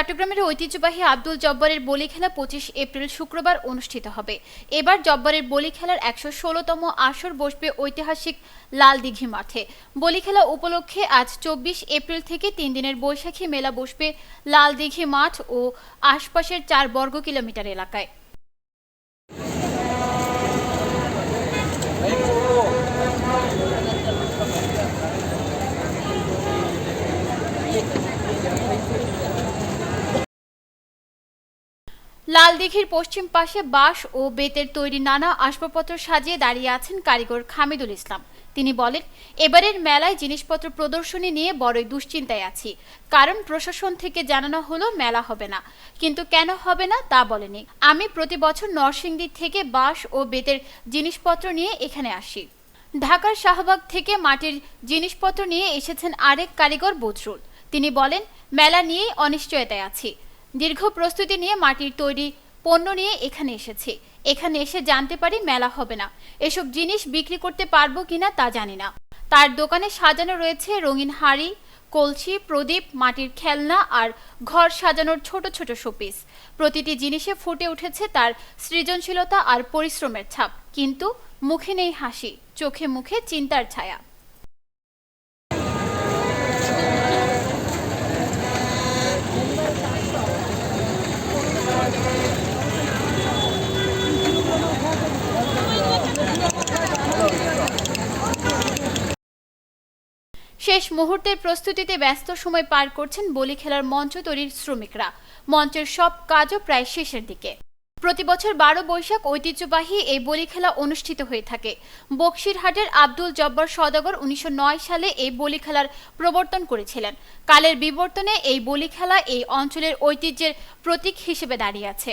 চট্টগ্রামের ঐতিহ্যবাহী আব্দুল জব্বারের বলি খেলা পঁচিশ এপ্রিল শুক্রবার অনুষ্ঠিত হবে। এবার জব্বারের বলি খেলার একশো ষোলোতম আসর বসবে ঐতিহাসিক লাল দিঘি মাঠে। বলি খেলা উপলক্ষে আজ চব্বিশ এপ্রিল থেকে তিন দিনের বৈশাখী মেলা বসবে লাল দিঘি মাঠ ও আশপাশের চার বর্গ কিলোমিটার এলাকায়। লাল দিঘির পশ্চিম পাশে বাঁশ ও বেতের তৈরি নানা আসবাবপত্র সাজিয়ে দাঁড়িয়ে আছেন কারিগর খামিদুল ইসলাম। তিনি বলেন, এবারের মেলায় জিনিসপত্র প্রদর্শনী নিয়ে বড়ই দুশ্চিন্তায় আছি। কারণ প্রশাসন থেকে জানানো হলো, মেলা হবে না। কিন্তু কেন হবে না তা বলেনি। আমি প্রতি বছর নরসিংদী থেকে বাঁশ ও বেতের জিনিসপত্র নিয়ে এখানে আসি। ঢাকার শাহবাগ থেকে মাটির জিনিসপত্র নিয়ে এসেছেন আরেক কারিগর বদরুল তিনি বলেন, মেলা নিয়েই অনিশ্চয়তায় আছি। দীর্ঘ প্রস্তুতি নিয়ে মাটির তৈরি পণ্য নিয়ে এখানে এসেছি। এখানে এসে জানতে পারি মেলা হবে না। এসব জিনিস বিক্রি করতে পারব কিনা তা জানি না। তার দোকানে সাজানো রয়েছে রঙিন হাড়ি, কলসি, প্রদীপ, মাটির খেলনা আর ঘর সাজানোর ছোট ছোট শোপিস। প্রতিটি জিনিসে ফুটে উঠেছে তার সৃজনশীলতা আর পরিশ্রমের ছাপ। কিন্তু মুখে নেই হাসি, চোখে মুখে চিন্তার ছায়া। শেষ মুহূর্তের প্রস্তুতিতে ব্যস্ত সময় পার করছেন বলি খেলার মঞ্চ তৈরির শ্রমিকরা। মঞ্চের সব কাজও প্রায় শেষের দিকে। প্রতি বছর বারো বৈশাখ ঐতিহ্যবাহী এই বলি খেলা অনুষ্ঠিত হয়ে থাকে। বক্সিরহাটের আব্দুল জব্বার সদাগর উনিশশো নয় সালে এই বলি খেলার প্রবর্তন করেছিলেন। কালের বিবর্তনে এই বলি খেলা এই অঞ্চলের ঐতিহ্যের প্রতীক হিসেবে দাঁড়িয়ে আছে।